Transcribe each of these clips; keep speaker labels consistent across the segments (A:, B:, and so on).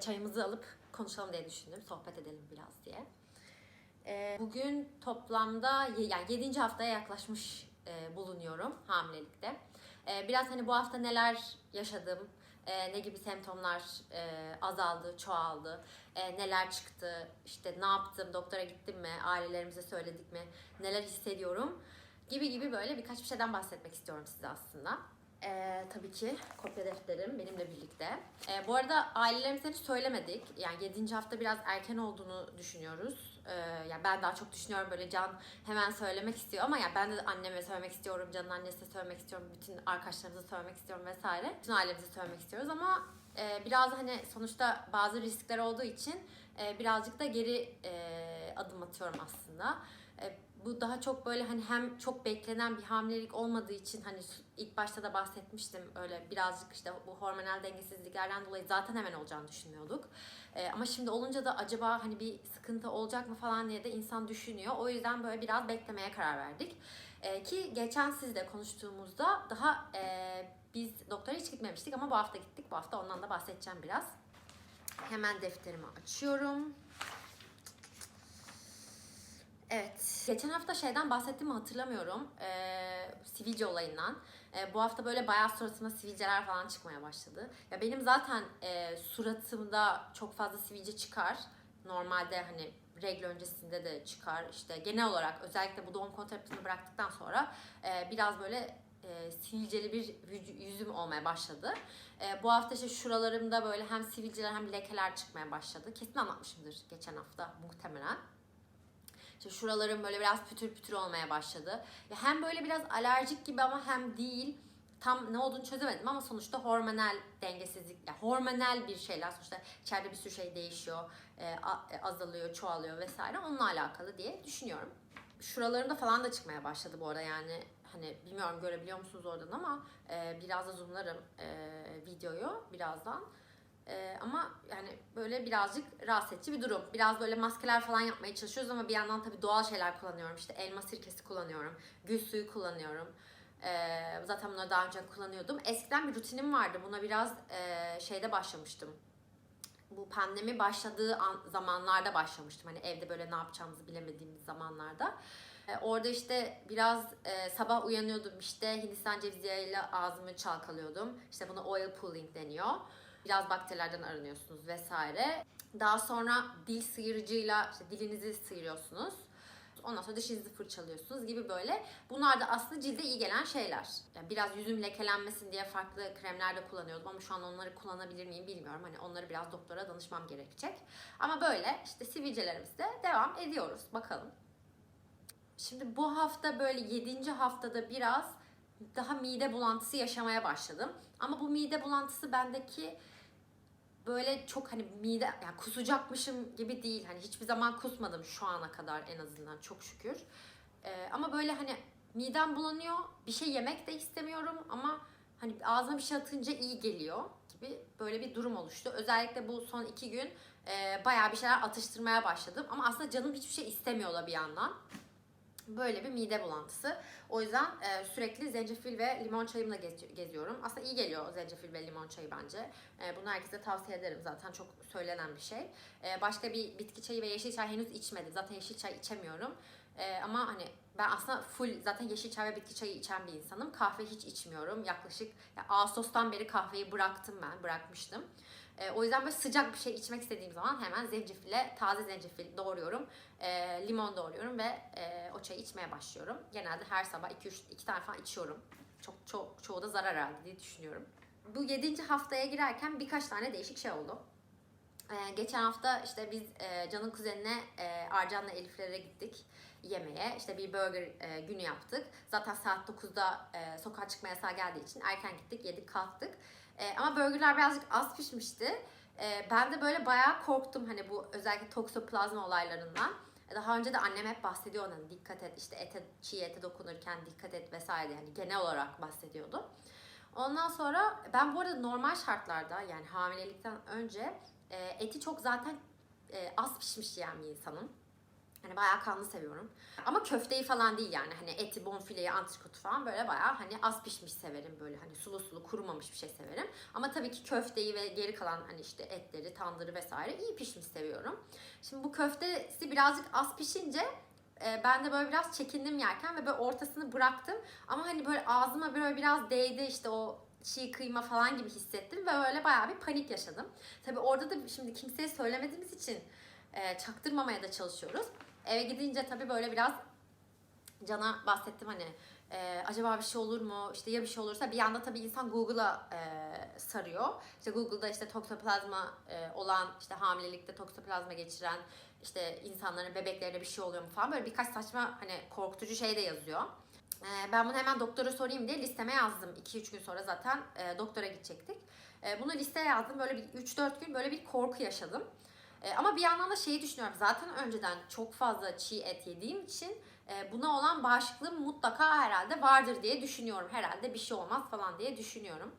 A: Çayımızı alıp konuşalım diye düşündüm. Sohbet edelim biraz diye. Ee, bugün toplamda yani 7. haftaya yaklaşmış e, bulunuyorum hamilelikte. Ee, biraz hani bu hafta neler yaşadım, e, ne gibi semptomlar e, azaldı, çoğaldı, neler çıktı, işte ne yaptım, doktora gittim mi, ailelerimize söyledik mi, neler hissediyorum gibi gibi böyle birkaç bir şeyden bahsetmek istiyorum size aslında. Ee, tabii ki kopya defterim benimle birlikte. Ee, bu arada ailelerimize hiç söylemedik. Yani 7. hafta biraz erken olduğunu düşünüyoruz. Ee, yani ben daha çok düşünüyorum böyle Can hemen söylemek istiyor ama ya ben de anneme söylemek istiyorum, Can'ın annesine söylemek istiyorum, bütün arkadaşlarımıza söylemek istiyorum vesaire. Bütün ailemize söylemek istiyoruz ama e, biraz hani sonuçta bazı riskler olduğu için e, birazcık da geri e, adım atıyorum aslında. Bu daha çok böyle hani hem çok beklenen bir hamilelik olmadığı için hani ilk başta da bahsetmiştim öyle birazcık işte bu hormonal dengesizliklerden dolayı zaten hemen olacağını düşünmüyorduk. E, ama şimdi olunca da acaba hani bir sıkıntı olacak mı falan diye de insan düşünüyor. O yüzden böyle biraz beklemeye karar verdik. E, ki geçen sizle konuştuğumuzda daha e, biz doktora hiç gitmemiştik ama bu hafta gittik. Bu hafta ondan da bahsedeceğim biraz. Hemen defterimi açıyorum. Evet. Geçen hafta şeyden bahsettiğimi hatırlamıyorum. Ee, sivilce olayından. Ee, bu hafta böyle bayağı suratıma sivilceler falan çıkmaya başladı. Ya benim zaten e, suratımda çok fazla sivilce çıkar. Normalde hani regl öncesinde de çıkar. İşte genel olarak özellikle bu doğum kontraptını bıraktıktan sonra e, biraz böyle e, sivilceli bir yüzüm olmaya başladı. E, bu hafta işte şuralarımda böyle hem sivilceler hem lekeler çıkmaya başladı. Kesin anlatmışımdır geçen hafta muhtemelen. İşte şuralarım böyle biraz pütür pütür olmaya başladı. Ya hem böyle biraz alerjik gibi ama hem değil. Tam ne olduğunu çözemedim ama sonuçta hormonal dengesizlik, yani hormonal bir şeyler sonuçta içeride bir sürü şey değişiyor, e, e, azalıyor, çoğalıyor vesaire onunla alakalı diye düşünüyorum. Şuralarımda falan da çıkmaya başladı bu arada yani hani bilmiyorum görebiliyor musunuz oradan ama e, biraz da zoomlarım videoyu birazdan. Ee, ama yani böyle birazcık rahatsız edici bir durum. Biraz böyle maskeler falan yapmaya çalışıyoruz ama bir yandan tabii doğal şeyler kullanıyorum. İşte elma sirkesi kullanıyorum, gül suyu kullanıyorum. Ee, zaten bunları daha önce kullanıyordum. Eskiden bir rutinim vardı. Buna biraz e, şeyde başlamıştım. Bu pandemi başladığı an, zamanlarda başlamıştım. Hani evde böyle ne yapacağımızı bilemediğimiz zamanlarda. Ee, orada işte biraz e, sabah uyanıyordum işte Hindistan cevizi yağıyla ağzımı çalkalıyordum. İşte buna oil pulling deniyor biraz bakterilerden arınıyorsunuz vesaire. Daha sonra dil sıyırıcıyla işte dilinizi sıyırıyorsunuz. Ondan sonra dişinizi fırçalıyorsunuz gibi böyle. Bunlar da aslında cilde iyi gelen şeyler. Yani biraz yüzüm lekelenmesin diye farklı kremler de kullanıyordum ama şu an onları kullanabilir miyim bilmiyorum. Hani onları biraz doktora danışmam gerekecek. Ama böyle işte sivilcelerimizde devam ediyoruz. Bakalım. Şimdi bu hafta böyle 7. haftada biraz daha mide bulantısı yaşamaya başladım. Ama bu mide bulantısı bendeki böyle çok hani mide yani kusacakmışım gibi değil. Hani hiçbir zaman kusmadım şu ana kadar en azından çok şükür. Ee, ama böyle hani midem bulanıyor. Bir şey yemek de istemiyorum ama hani ağzıma bir şey atınca iyi geliyor gibi böyle bir durum oluştu. Özellikle bu son iki gün e, bayağı bir şeyler atıştırmaya başladım. Ama aslında canım hiçbir şey istemiyor da bir yandan. Böyle bir mide bulantısı. O yüzden e, sürekli zencefil ve limon çayımla gez- geziyorum. Aslında iyi geliyor zencefil ve limon çayı bence. E, bunu herkese tavsiye ederim zaten çok söylenen bir şey. E, başka bir bitki çayı ve yeşil çay henüz içmedim. Zaten yeşil çay içemiyorum. E, ama hani ben aslında full zaten yeşil çay ve bitki çayı içen bir insanım. Kahve hiç içmiyorum. Yaklaşık ya Ağustos'tan beri kahveyi bıraktım ben, bırakmıştım. E, o yüzden böyle sıcak bir şey içmek istediğim zaman hemen zencefille, taze zencefil doğruyorum. E, limon doğruyorum ve e, o çayı içmeye başlıyorum. Genelde her sabah 2-3 iki tane falan içiyorum. Çok çok çoğu da zarar herhalde diye düşünüyorum. Bu 7. haftaya girerken birkaç tane değişik şey oldu. Ee, geçen hafta işte biz e, Can'ın kuzenine e, Arcan'la Elif'lere gittik yemeğe. İşte bir burger e, günü yaptık. Zaten saat 9'da e, sokağa çıkma yasağı geldiği için erken gittik, yedik, kalktık. E, ama burgerler birazcık az pişmişti. E, ben de böyle bayağı korktum hani bu özellikle toksoplazma olaylarından. Daha önce de annem hep bahsediyor hani dikkat et işte ete, çiğ ete dokunurken dikkat et vesaire yani genel olarak bahsediyordu. Ondan sonra ben bu arada normal şartlarda yani hamilelikten önce e, eti çok zaten e, az pişmiş yiyen bir insanım. Hani bayağı kanlı seviyorum. Ama köfteyi falan değil yani. Hani eti, bonfileyi, antrikotu falan böyle bayağı hani az pişmiş severim. Böyle hani sulu sulu kurumamış bir şey severim. Ama tabii ki köfteyi ve geri kalan hani işte etleri, tandırı vesaire iyi pişmiş seviyorum. Şimdi bu köftesi birazcık az pişince e, ben de böyle biraz çekindim yerken ve böyle ortasını bıraktım. Ama hani böyle ağzıma böyle biraz değdi işte o çiğ kıyma falan gibi hissettim ve böyle bayağı bir panik yaşadım. Tabii orada da şimdi kimseye söylemediğimiz için e, çaktırmamaya da çalışıyoruz. Eve gidince tabii böyle biraz Can'a bahsettim hani e, acaba bir şey olur mu? İşte ya bir şey olursa bir yanda tabii insan Google'a e, sarıyor. İşte Google'da işte toksoplazma e, olan işte hamilelikte toksoplazma geçiren işte insanların bebeklerine bir şey oluyor mu falan böyle birkaç saçma hani korkutucu şey de yazıyor. E, ben bunu hemen doktora sorayım diye listeme yazdım. 2-3 gün sonra zaten e, doktora gidecektik. E, bunu listeye yazdım. Böyle bir 3-4 gün böyle bir korku yaşadım. E, ama bir yandan da şeyi düşünüyorum. Zaten önceden çok fazla çiğ et yediğim için e, buna olan bağışıklığım mutlaka herhalde vardır diye düşünüyorum. Herhalde bir şey olmaz falan diye düşünüyorum.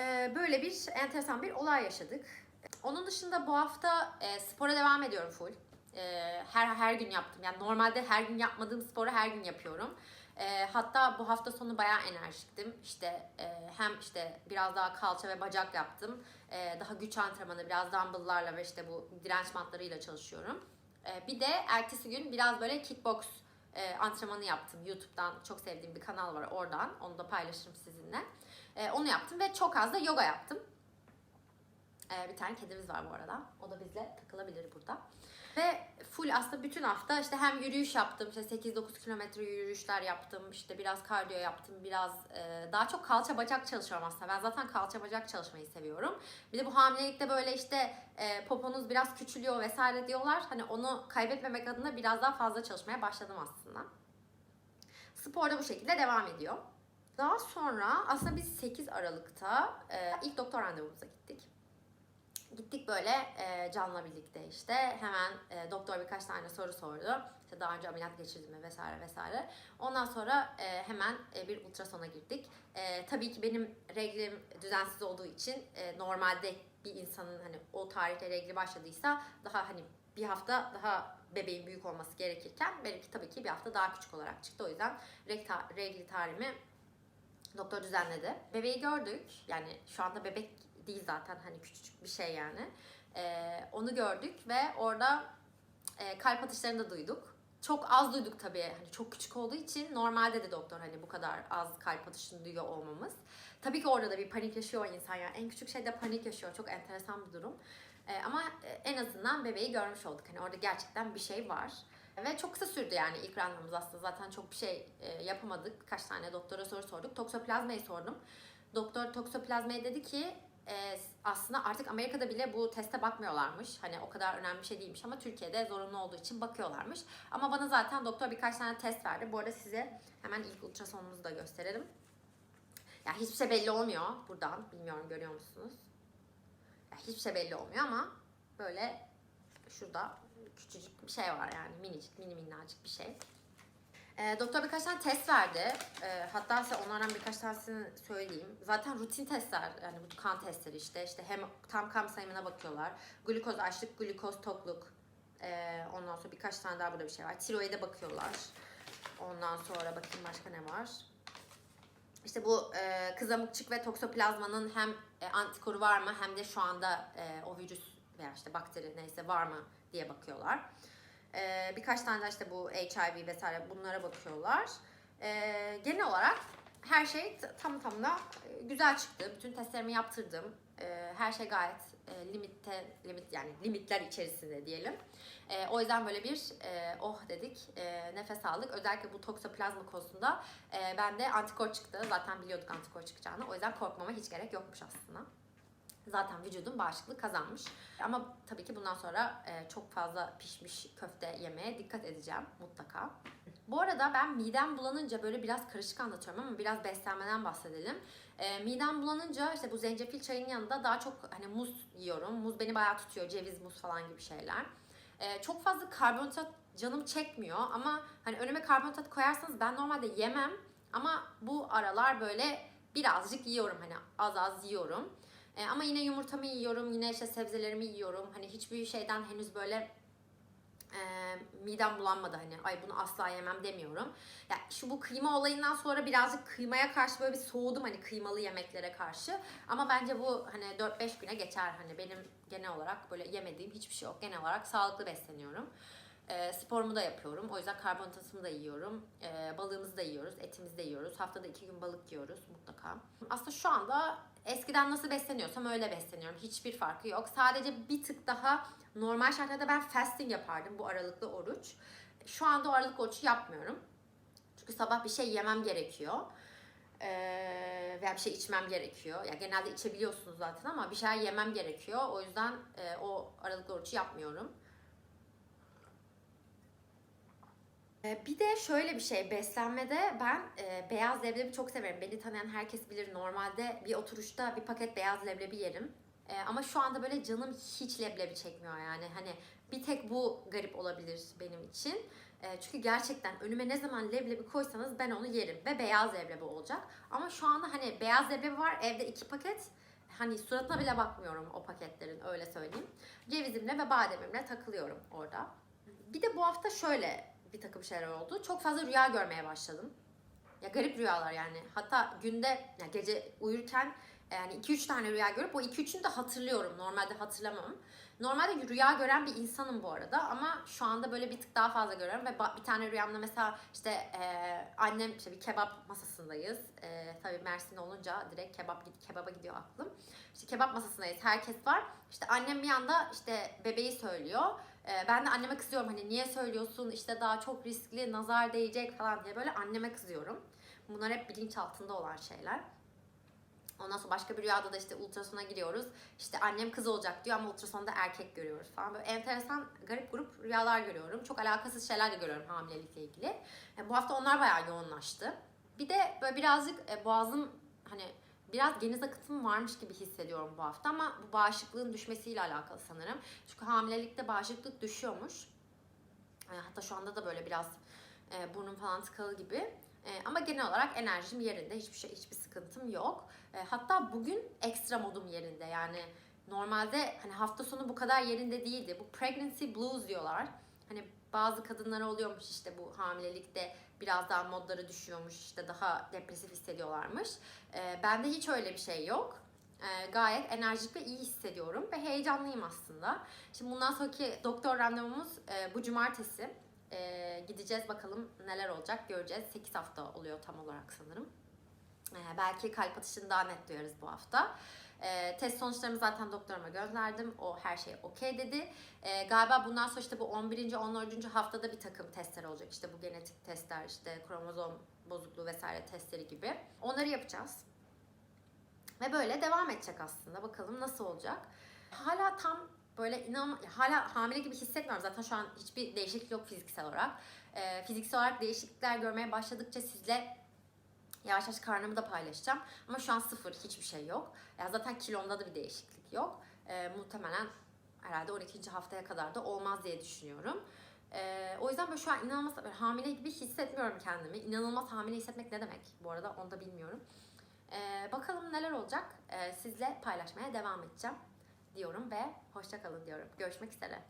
A: E, böyle bir enteresan bir olay yaşadık. Onun dışında bu hafta e, spora devam ediyorum full. E, her her gün yaptım. Yani normalde her gün yapmadığım sporu her gün yapıyorum. E, hatta bu hafta sonu bayağı enerjiktim. İşte e, hem işte biraz daha kalça ve bacak yaptım. E, daha güç antrenmanı, biraz dumbbell'larla ve işte bu direnç matlarıyla çalışıyorum. E, bir de ertesi gün biraz böyle kickbox e, antrenmanı yaptım. YouTube'dan çok sevdiğim bir kanal var oradan. Onu da paylaşırım sizinle. E, onu yaptım ve çok az da yoga yaptım. E, bir tane kedimiz var bu arada. O da bizle takılabilir burada. Ve full aslında bütün hafta işte hem yürüyüş yaptım, işte 8-9 kilometre yürüyüşler yaptım, işte biraz kardiyo yaptım, biraz e, daha çok kalça bacak çalışıyorum aslında. Ben zaten kalça bacak çalışmayı seviyorum. Bir de bu hamilelikte böyle işte e, poponuz biraz küçülüyor vesaire diyorlar. Hani onu kaybetmemek adına biraz daha fazla çalışmaya başladım aslında. Spor da bu şekilde devam ediyor. Daha sonra aslında biz 8 Aralık'ta e, ilk doktor randevumuza gittik. Gittik böyle e, Can'la birlikte işte hemen e, doktor birkaç tane soru sordu. İşte daha önce ameliyat geçirdim mi vesaire vesaire. Ondan sonra e, hemen e, bir ultrasona girdik. E, tabii ki benim reglim düzensiz olduğu için e, normalde bir insanın hani o tarihte regli başladıysa daha hani bir hafta daha bebeğin büyük olması gerekirken benimki tabii ki bir hafta daha küçük olarak çıktı. O yüzden regli tarihimi doktor düzenledi. Bebeği gördük. Yani şu anda bebek değil zaten hani küçücük bir şey yani. Ee, onu gördük ve orada e, kalp atışlarını da duyduk. Çok az duyduk tabii. Hani çok küçük olduğu için normalde de doktor hani bu kadar az kalp atışını duyuyor olmamız. Tabii ki orada da bir panik yaşıyor insan yani. En küçük şeyde panik yaşıyor. Çok enteresan bir durum. Ee, ama e, en azından bebeği görmüş olduk. Hani orada gerçekten bir şey var. Ve çok kısa sürdü yani ilk randevumuz aslında. Zaten çok bir şey e, yapamadık. Kaç tane doktora soru sorduk. Toksoplazmayı sordum. Doktor toksoplazmayı dedi ki e, aslında artık Amerika'da bile bu teste bakmıyorlarmış. Hani o kadar önemli bir şey değilmiş ama Türkiye'de zorunlu olduğu için bakıyorlarmış. Ama bana zaten doktor birkaç tane test verdi. Bu arada size hemen ilk ultrasonumuzu da gösterelim. Ya yani hiçbir şey belli olmuyor buradan. Bilmiyorum görüyor musunuz? Ya hiçbir şey belli olmuyor ama böyle şurada küçücük bir şey var yani minicik mini minnacık bir şey. E, doktor birkaç tane test verdi. E, hatta size onlardan birkaç tanesini söyleyeyim. Zaten rutin testler yani bu kan testleri işte işte hem tam kan sayımına bakıyorlar. Glukoz açlık, glukoz tokluk. E, ondan sonra birkaç tane daha burada bir şey var. Tiroide bakıyorlar. Ondan sonra bakayım başka ne var. İşte bu e, kızamıkçık ve toksoplazmanın hem e, antikoru var mı hem de şu anda e, o virüs veya işte bakteri neyse var mı diye bakıyorlar. Ee, birkaç tane de işte bu HIV vesaire bunlara bakıyorlar. Ee, genel olarak her şey tam tamına e, güzel çıktı. Bütün testlerimi yaptırdım. Ee, her şey gayet e, limitte, limit yani limitler içerisinde diyelim. E, o yüzden böyle bir e, oh dedik, e, nefes aldık. Özellikle bu toksoplazma konusunda e, bende antikor çıktı. Zaten biliyorduk antikor çıkacağını. O yüzden korkmama hiç gerek yokmuş aslında zaten vücudum bağışıklık kazanmış. Ama tabii ki bundan sonra e, çok fazla pişmiş köfte yemeye dikkat edeceğim mutlaka. Bu arada ben midem bulanınca böyle biraz karışık anlatıyorum ama biraz beslenmeden bahsedelim. E, midem bulanınca işte bu zencefil çayının yanında daha çok hani muz yiyorum. Muz beni bayağı tutuyor. Ceviz, muz falan gibi şeyler. E, çok fazla karbonhidrat canım çekmiyor ama hani önüme karbonhidrat koyarsanız ben normalde yemem ama bu aralar böyle birazcık yiyorum hani az az yiyorum. E, ama yine yumurtamı yiyorum, yine işte sebzelerimi yiyorum. Hani hiçbir şeyden henüz böyle Ee, midem bulanmadı hani ay bunu asla yemem demiyorum. Ya şu bu kıyma olayından sonra birazcık kıymaya karşı böyle bir soğudum hani kıymalı yemeklere karşı. Ama bence bu hani 4-5 güne geçer hani benim genel olarak böyle yemediğim hiçbir şey yok. Genel olarak sağlıklı besleniyorum. Ee, sporumu da yapıyorum. O yüzden karbonhidratımı da yiyorum. Ee, balığımızı da yiyoruz. Etimizi de yiyoruz. Haftada iki gün balık yiyoruz mutlaka. Aslında şu anda eskiden nasıl besleniyorsam öyle besleniyorum. Hiçbir farkı yok. Sadece bir tık daha normal şartlarda ben fasting yapardım. Bu aralıklı oruç. Şu anda o aralıklı orucu yapmıyorum. Çünkü sabah bir şey yemem gerekiyor. Ee, veya bir şey içmem gerekiyor. Ya genelde içebiliyorsunuz zaten ama bir şey yemem gerekiyor. O yüzden e, o aralıklı orucu yapmıyorum. Ee, Bir de şöyle bir şey beslenmede ben e, beyaz leblebi çok severim. Beni tanıyan herkes bilir normalde bir oturuşta bir paket beyaz leblebi yerim. E, ama şu anda böyle canım hiç leblebi çekmiyor yani. Hani bir tek bu garip olabilir benim için. E, çünkü gerçekten önüme ne zaman leblebi koysanız ben onu yerim ve beyaz leblebi olacak. Ama şu anda hani beyaz leblebi var evde iki paket. Hani suratına bile bakmıyorum o paketlerin öyle söyleyeyim. Cevizimle ve bademimle takılıyorum orada. Bir de bu hafta şöyle bir takım şeyler oldu. Çok fazla rüya görmeye başladım. Ya garip rüyalar yani. Hatta günde ya gece uyurken e, yani 2-3 tane rüya görüp o 2-3'ünü de hatırlıyorum. Normalde hatırlamam. Normalde rüya gören bir insanım bu arada ama şu anda böyle bir tık daha fazla görüyorum ve bir tane rüyamda mesela işte e, annem işte bir kebap masasındayız. E, tabii Mersin olunca direkt kebap kebaba gidiyor aklım. İşte kebap masasındayız. Herkes var. İşte annem bir anda işte bebeği söylüyor. Ee, ben de anneme kızıyorum hani niye söylüyorsun işte daha çok riskli nazar değecek falan diye böyle anneme kızıyorum. Bunlar hep bilinçaltında olan şeyler. Ondan sonra başka bir rüyada da işte ultrasona giriyoruz. İşte annem kız olacak diyor ama ultrasonda erkek görüyoruz falan. Böyle enteresan garip grup rüyalar görüyorum. Çok alakasız şeyler de görüyorum hamilelikle ilgili. E, bu hafta onlar bayağı yoğunlaştı. Bir de böyle birazcık e, boğazım hani biraz geniz akıtım varmış gibi hissediyorum bu hafta ama bu bağışıklığın düşmesiyle alakalı sanırım. Çünkü hamilelikte bağışıklık düşüyormuş. E, hatta şu anda da böyle biraz burnum falan tıkalı gibi. E, ama genel olarak enerjim yerinde. Hiçbir şey, hiçbir sıkıntım yok. E, hatta bugün ekstra modum yerinde. Yani normalde hani hafta sonu bu kadar yerinde değildi. Bu pregnancy blues diyorlar. Hani bazı kadınlara oluyormuş işte bu hamilelikte biraz daha modları düşüyormuş işte daha depresif hissediyorlarmış. E, bende hiç öyle bir şey yok. E, gayet enerjik ve iyi hissediyorum ve heyecanlıyım aslında. Şimdi bundan sonraki doktor randevumuz e, bu cumartesi. E, gideceğiz bakalım neler olacak göreceğiz. 8 hafta oluyor tam olarak sanırım. E, belki kalp atışını daha net duyarız bu hafta. E, test sonuçlarımı zaten doktoruma gönderdim. O her şey okey dedi. E, galiba bundan sonra işte bu 11. 14. haftada bir takım testler olacak. İşte bu genetik testler, işte kromozom bozukluğu vesaire testleri gibi. Onları yapacağız. Ve böyle devam edecek aslında. Bakalım nasıl olacak. Hala tam böyle inan hala hamile gibi hissetmiyorum. Zaten şu an hiçbir değişiklik yok fiziksel olarak. Ee, fiziksel olarak değişiklikler görmeye başladıkça sizle yavaş yavaş karnımı da paylaşacağım. Ama şu an sıfır hiçbir şey yok. Ya zaten kilomda da bir değişiklik yok. Ee, muhtemelen herhalde 12. haftaya kadar da olmaz diye düşünüyorum. Ee, o yüzden böyle şu an inanılmaz böyle hamile gibi hissetmiyorum kendimi. İnanılmaz hamile hissetmek ne demek bu arada onu da bilmiyorum. Ee, bakalım neler olacak. Ee, sizle paylaşmaya devam edeceğim diyorum ve hoşça kalın diyorum. Görüşmek üzere.